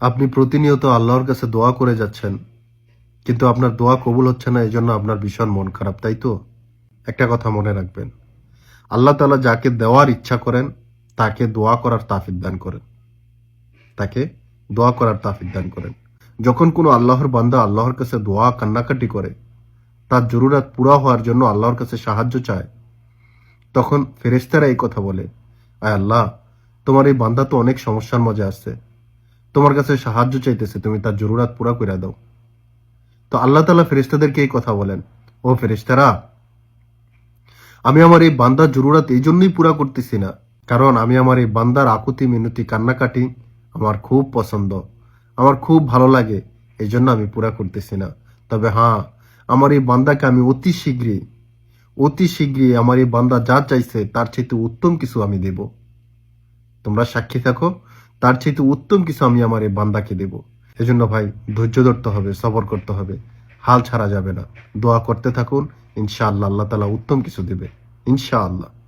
আপনি প্রতিনিয়ত আল্লাহর কাছে দোয়া করে যাচ্ছেন, কিন্তু আপনার দোয়া কবুল হচ্ছে না এই জন্য আপনার ভীষণ মন খারাপ, তাই তো? একটা কথা মনে রাখবেন, আল্লাহ তালা যাকে দেওয়ার ইচ্ছা করেন, তাকে দোয়া করার তাফিক দান করেন। তাকে দোয়া করার তাফিক দান করেন। যখন কোনো আল্লাহর বান্দা আল্লাহর কাছে দোয়া, কান্নাকাটি করে, তার জরুরাত পুরা হওয়ার জন্য আল্লাহর কাছে সাহায্য চায়, তখন ফেরেশতারা এই কথা বলে, আয় আল্লাহ, তোমার এই বান্দা তো অনেক সমস্যার মাঝে আসছে তোমার কাছে সাহায্য চাইতেছে, তুমি তার জরুরাত পুরা করে দাও। তো আল্লাহ তালা ফেরেশতাদেরকে এই কথা বলেন, ও ফেরিস্তারা আমি আমার এই বান্দার জরুরাত এই জন্যই পুরা করতেছি না। কারণ আমি আমার এই বান্দার আকুতি, মিনতি, কান্নাকাটি আমার খুব পছন্দ। আমার খুব ভালো লাগে, এই জন্য আমি পুরা করতেছি না। তবে হ্যাঁ আমার এই বান্দাকে আমি অতি শীঘ্রই অতি শীঘ্রই আমার এই বান্দা যা চাইছে তার চাইতে উত্তম কিছু আমি দেব। তোমরা সাক্ষী থাকো। তার চাইতে উত্তম কিছু আমি আমার এই বান্দাকে দেব। এজন্য ভাই, ধৈর্য ধরতে হবে, সবর করতে হবে। হাল ছাড়া যাবে না। দোয়া করতে থাকুন। ইনশাআল্লাহ আল্লাহ তালা উত্তম কিছু দেবে। ইনশাআল্লাহ।